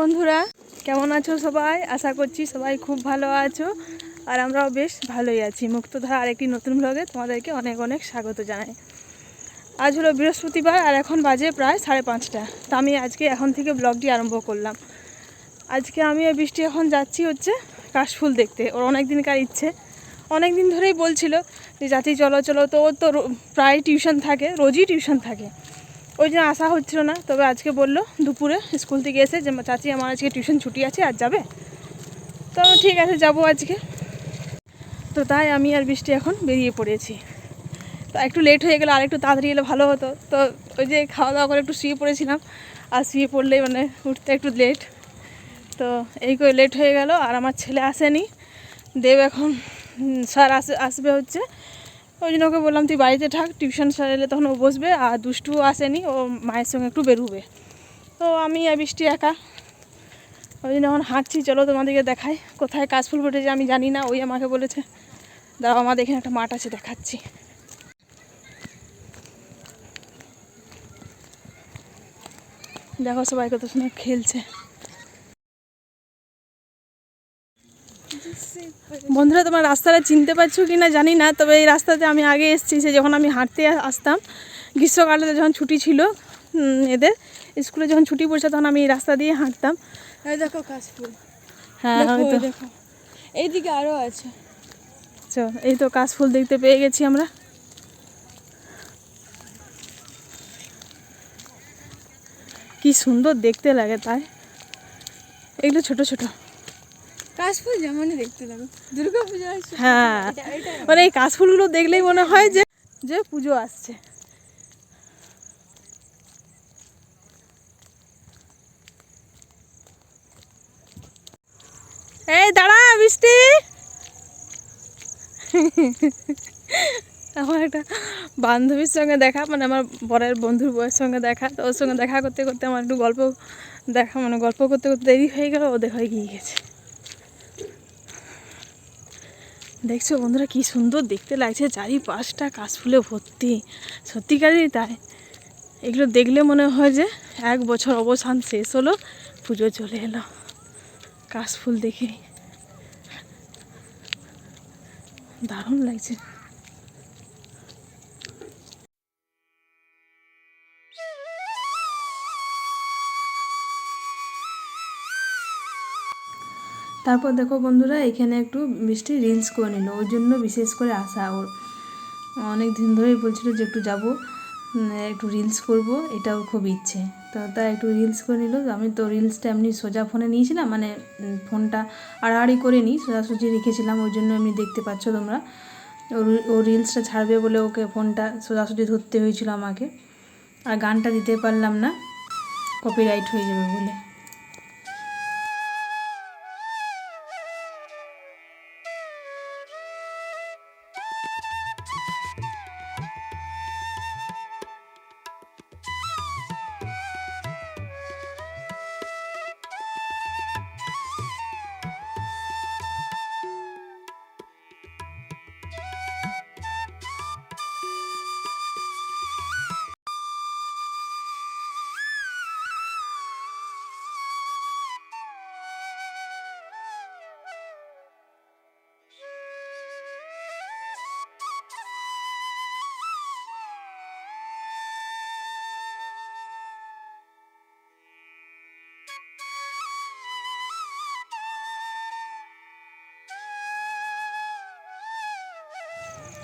বন্ধুরা, কেমন আছো সবাই? আশা করছি সবাই খুব ভালো আছো, আর আমরাও বেশ ভালোই আছি। মুক্তধারা আরেকটি নতুন ব্লগে তোমাদেরকে অনেক অনেক স্বাগত জানাই। আজ হলো বৃহস্পতিবার, আর এখন বাজে প্রায় সাড়ে পাঁচটা। তা আমি আজকে এখন থেকে ব্লগটি আরম্ভ করলাম। আজকে আমি আর বৃষ্টি এখন যাচ্ছি হচ্ছে কাশফুল দেখতে। ওর অনেক দিনকার ইচ্ছে। অনেক দিন ধরেই বলছিল যে, যাচ্ছি, চলো চলো। তো ওর তো প্রায় টিউশন থাকে, রোজই টিউশন থাকে। ওই জন্য আসা হচ্ছিল না। তবে আজকে বলল দুপুরে স্কুল থেকে এসে যে চাচি আমার আজকে টিউশন ছুটি আছে আর যাবে। তো ঠিক আছে, যাব আজকে। তো তাই আমি আর বৃষ্টি এখন বেরিয়ে পড়েছি। তো একটু লেট হয়ে গেলে আর একটু তাড়াতাড়ি এলে ভালো হতো। তো ওই যে খাওয়া দাওয়া করে একটু শুয়ে পড়েছিলাম, আর শুয়ে পড়লেই মানে উঠতে একটু লেট তো এই করে লেট হয়ে গেল, আর আমার ছেলে আসেনি। দেব এখন স্যার আসে আসবে হচ্ছে। ওই জন্য ওকে বললাম, তুই বাড়িতে থাক টিউশন স্যার এলে তখন ও বসবে আর দুষ্টুও আসেনি, ও মায়ের সঙ্গে একটু বেরোবে। তো আমি আর বৃষ্টি একা। ওই জন্য এখন হাঁটছি, চলো তোমাদেরকে দেখাই, কোথায় কাশফুল ফুটেছে আমি জানি না, ওই আমাকে বলেছে। দাঁড়াও, আমাদের এখানে একটা মাঠ আছে, দেখাচ্ছি। দেখো সবাই কত সুন্দর খেলছে। বন্ধুরা তোমার রাস্তাটা চিনতে পারছ কি না জানি না তবে এই রাস্তাতে আমি আগে এসেছি সে যখন আমি হাঁটতে আসতাম গ্রীষ্মকালে যখন ছুটি ছিল এদের স্কুলে যখন ছুটি পড়ছে তখন আমি এই রাস্তা দিয়ে হাঁটতাম। দেখো কাশফুল। হ্যাঁ দেখো তো। এইদিকে আরও আছে। চল, এই তো কাশফুল দেখতে পেয়ে গেছি আমরা। কি সুন্দর দেখতে লাগে তাই। এগুলো ছোট ছোট। কাশফুল যেমনই দেখতে লাগে। দুর্গা পূজা আসছে। হ্যাঁ। মানে এই কাশফুলগুলো দেখলেই মনে হয় যে যে পুজো আসছে। এই দাঁড়া বৃষ্টি আমার একটা বান্ধবীর সঙ্গে দেখা মানে আমার বরের বন্ধুর বউয়ের সঙ্গে দেখা তো ওর সঙ্গে দেখা করতে করতে আমার একটু গল্প দেখা মানে গল্প করতে করতে দেরি হয়ে গেল ও দেখা গিয়ে গেছে। দেখছ বন্ধুরা কি সুন্দর দেখতে লাগছে, চারিপাশটা কাশফুলে ভর্তি। সত্যিকারই তাই। এগুলো দেখলে মনে হয় যে এক বছর অবসান শেষ হলো, পুজো চলে এলো। কাশ ফুল দেখে। দারুণ লাগছে। তারপর দেখো বন্ধুরা, এখানে একটু বৃষ্টি রিলস করে নিল। ওর জন্য বিশেষ করে আসা ওর অনেক দিন ধরেই বলছিল যে একটু যাব একটু রিলস করব। এটা ওর খুব ইচ্ছে। তো তাই একটু রিলস করে নিল। আমি তো রিলসটা এমনি সোজা ফোনে নিয়েছিলাম মানে ফোনটা আড়াআড়ি করে নিই, সোজাসুজি রেখেছিলাম। ওই জন্য এমনি দেখতে পাচ্ছ তোমরা। ও রিলসটা ছাড়বে বলে ওকে ফোনটা সোজাসুজি ধরতে হয়েছিল আমাকে। আর গানটা দিতে পারলাম না। কপিরাইট হয়ে যাবে বলে।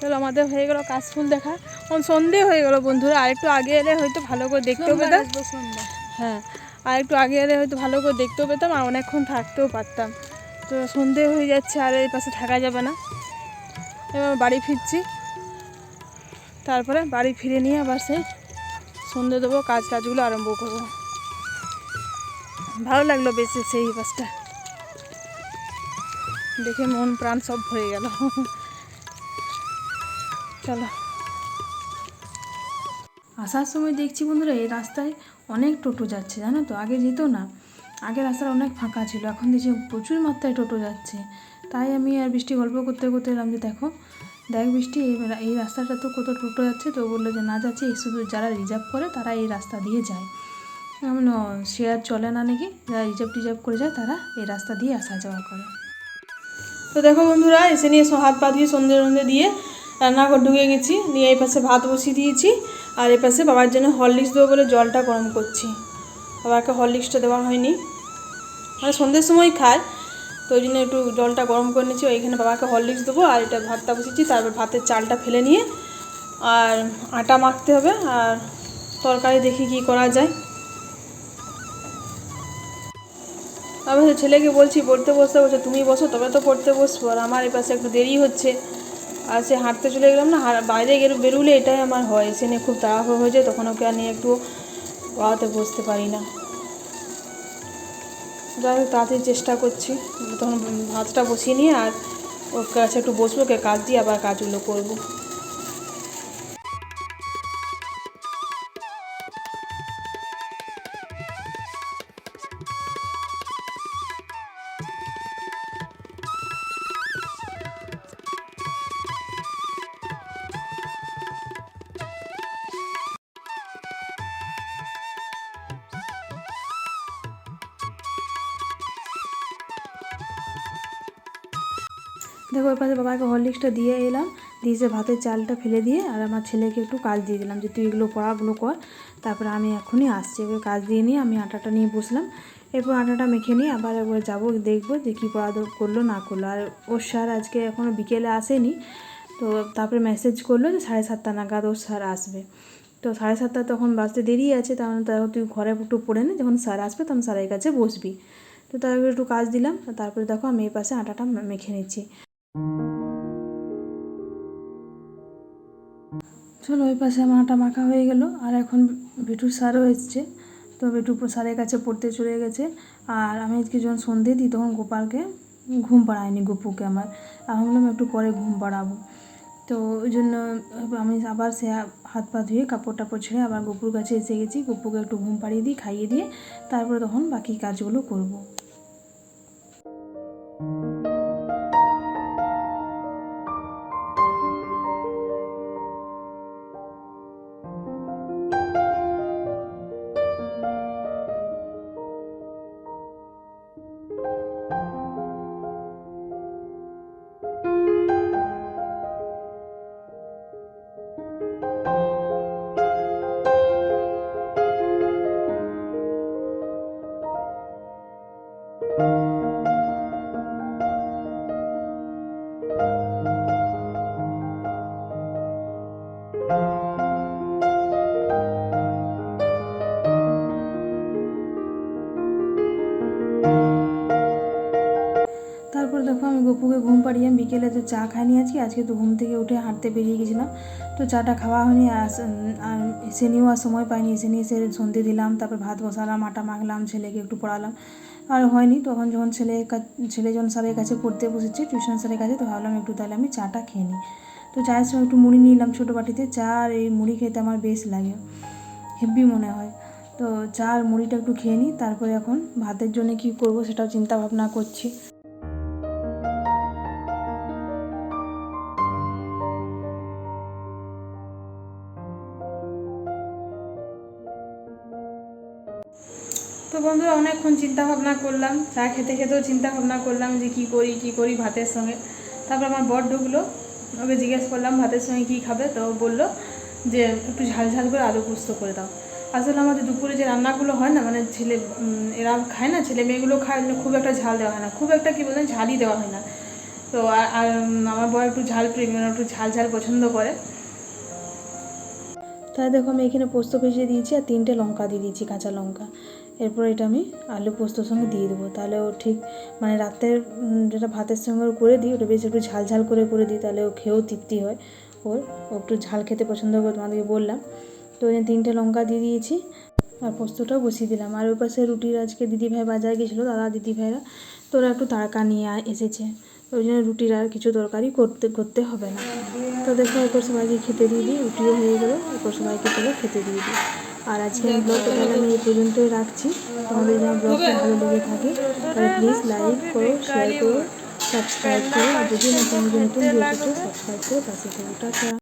চলো আমাদের হয়ে গেল কাশফুল দেখা। এখন সন্ধে হয়ে গেল বন্ধুরা আর একটু আগে এলে হয়তো ভালো করে দেখতেও পেতাম। হ্যাঁ আর একটু আগে এলে হয়তো ভালো করে দেখতেও পেতাম আর অনেকক্ষণ থাকতেও পারতাম। তো সন্ধে হয়ে যাচ্ছে আর এই পাশে থাকা যাবে না। এবার বাড়ি ফিরছি। তারপরে বাড়ি ফিরে নিয়ে আবার সেই সন্ধে দেবো কাজ টাজগুলো আরম্ভ করব। ভালো লাগল বেশ সেই বাসটা দেখে মন প্রাণ সব ভরে গেল। চলো। আসার সময় দেখছি বন্ধুরা, এই রাস্তায় অনেক টোটো যাচ্ছে, জানো তো? আগে যেত না। আগে রাস্তাটা অনেক ফাঁকা ছিল, এখন দেখছি প্রচুর মাত্রায় টোটো যাচ্ছে। তাই আমি আর বৃষ্টি গল্প করতে করতে এলাম যে, দেখো, দেখ বৃষ্টি, এই এই রাস্তাটা তো কত টোটো যাচ্ছে, তো বলল যে, না যাচ্ছে, এই শুধু যারা রিজার্ভ করে, তারা এই রাস্তা দিয়ে যায়। এমন শেয়ার চলে না নাকি? যারা রিজার্ভ টিজার্ভ করে যায়, তারা এই রাস্তা দিয়ে আসা যাওয়া করে। তো দেখো বন্ধুরা, এসে নিয়ে হাত পা দিয়ে সন্ধে সন্ধে দিয়ে রান্নাঘর ঢুকে গেছি, নিয়ে এই পাশে ভাত বসিয়ে দিয়েছি। আর এই পাশে বাবার জন্য হরলিক্স দেবো বলে জলটা গরম করছি। বাবাকে হরলিক্সটা দেওয়া হয়নি। মানে সন্ধ্যের সময় খায়, তো ওই জন্য একটু জলটা গরম করে নিচ্ছি ওইখানে বাবাকে হরলিক্স দেবো, আর এটা ভাতটা বসিয়েছি। তারপর ভাতের চালটা ফেলে নিয়ে আর আটা মাখতে হবে। আর তরকারি দেখি কি করা যায়। আমি ছেলেকে বলছি, পড়তে বসতে বসে, তুমি বসো, তবে তো পড়তে বসবো। আর আমার এই পাশে একটু দেরি হচ্ছে। আর সে হাঁটতে চলে গেলাম না বাইরে গেলে বেরুলে এটাই আমার হয়। সে নিয়ে খুব তাড়াহুড়ো হয়ে যায়, তখন ওকে আর নিয়ে একটু পড়াতে বসতে পারি না। যাই হোক, তাড়াতাড়ি চেষ্টা করছি। তখন ভাতটা বসিয়ে নিয়ে আর ওর কাছে একটু বসবো কাজ দিয়ে আবার কাজগুলো করব। দেখো ওই পাশে বাবাকে হরলিক্সটা দিয়ে এলাম, দিয়ে সে ভাতের চালটা ফেলে দিয়ে আর আমার ছেলেকে একটু কাজ দিয়ে দিলাম যে তুই এগুলো পড়াগুলো কর। তারপরে আমি এখনই আসছি এবার কাজ দিয়ে নিয়ে আমি আটাটা নিয়ে বসলাম। এরপর আটাটা মেখে নিয়ে আবার একবার যাব, দেখব যে কী পড়া করল, না করল। আর ওর স্যার আজকে এখনও বিকেলে আসেনি, তো তারপরে মেসেজ করল যে সাড়ে সাতটা নাগাদ ওর স্যার আসবে। তো সাড়ে সাতটা তখন বাসতে দেরি আছে তাহলে তাও তুই ঘরে একটু পড়ে নে, যখন স্যার আসবে তখন স্যারের কাছে বসবি। তো তারপরে একটু কাজ দিলাম, তারপরে দেখো আমি এই পাশে আটাটা মেখে নিচ্ছি। চলো ওই পাশে আমার আটা মাখা হয়ে গেল, আর এখন বিটুর স্যারও এসছে। তো বিটু স্যারের কাছে পড়তে চলে গেছে। আর আমি আজকে যখন সন্ধে দিই, তখন গোপালকে ঘুম পাড়ায়নি, গপুকে আমার। আমি বললাম, একটু পরে ঘুম পাড়াবো। তো ওই জন্য আমি আবার সে হাত পা ধুয়ে কাপড় টাপড় ছেড়ে আবার গপুর কাছে এসে গেছি। গপুকে একটু ঘুম পাড়িয়ে দিই, খাইয়ে দিয়ে তারপরে তখন বাকি কাজগুলো করব। তারপর দেখো, আমি গপুকে ঘুম পাড়িয়ে আমি বিকেলে তো চা খাইনি আজকে। আজকে তো ঘুম থেকে উঠে হাঁটতে বেরিয়ে গেছিলাম। তো চাটা খাওয়া হয়নি আর এসে নিয়েও আর সময় পাইনি। এসে নিয়ে এসে সন্ধে দিলাম, তারপর ভাত বসালাম, আটা মাখলাম, ছেলেকে একটু পড়ালাম। আর হয়নি, তখন যখন ছেলে ছেলে যখন স্যারের কাছে পড়তে বসেছে টিউশন স্যারের কাছে, তো ভাবলাম একটু তাহলে আমি চাটা খেয়ে নিই। তো চায়ের সময় একটু মুড়ি নিলাম ছোটো বাটিতে। চা আর এই মুড়ি খেতে আমার বেশ লাগে হেভি মনে হয়। তো চা আর মুড়িটা একটু খেয়ে নিই, তারপরে এখন ভাতের জন্য কী করব সেটাও চিন্তা ভাবনা করছি। তো বন্ধুরা অনেকক্ষণ চিন্তা ভাবনা করলাম, চা খেতে খেতেও চিন্তা ভাবনা করলাম যে কি করি কি করি ভাতের সঙ্গে। তারপর আমার বর ঢুকলো, ওকে জিজ্ঞেস করলাম, ভাতের সঙ্গে কি খাবে? তো বলল যে, একটু ঝাল ঝাল করে আলু পোস্ত করে দাও। আসলে আমাদের দুপুরে যে রান্নাগুলো হয় না মানে ছেলে এরা খায় না, ছেলে মেয়েগুলো খায় খুব একটা ঝাল দেওয়া হয় না, খুব একটা কি বলেন, ঝালই দেওয়া হয় না। তো আর আমার বর একটু ঝাল প্রেমী একটু ঝাল ঝাল পছন্দ করে। তাই দেখো, আমি এখানে পোস্ত ভেজে দিয়েছি আর তিনটে লঙ্কা দিয়ে দিয়েছি, কাঁচা লঙ্কা। এরপর এটা আমি আলু পোস্তর সঙ্গে দিয়ে দেবো। তাহলে ও ঠিক মানে রাতের যেটা ভাতের সঙ্গে ওর করে দিই, ওটা বেশ একটু ঝাল ঝাল করে করে দিই, তাহলে ও খেয়েও তৃপ্তি হয়। ওর, ও একটু ঝাল খেতে পছন্দ করে তোমাদেরকে বললাম। তো ওই তিনটে লঙ্কা দিয়ে দিয়েছি, আর পোস্তটাও বসিয়ে দিলাম। আর ওই পাশে রুটির আজকে দিদিভাই বাজারে গেছিল, দাদা দিদিভাইরা, তো ওরা একটু তাড়কা নিয়ে এসেছে। ওই জন্য রুটির আর কিছু তরকারি করতে করতে হবে না। তো দেখো, এরপর সবাইকে খেতে দিয়ে দিই, রুটিও হয়ে গেলো, এরপর সবাইকে চলো খেতে দিয়ে দিই। আর আজকে ব্লগটা তাহলে আমি এই পর্যন্তই রাখছি। তোমাদের যেন ব্লগটা ভালো লেগে থাকে, তাহলে প্লিজ লাইক করো শেয়ার করো সাবস্ক্রাইব করো, আর যদি নতুন নতুন ভিডিও সাবস্ক্রাইব করে, পাশে থাকো। টাটা।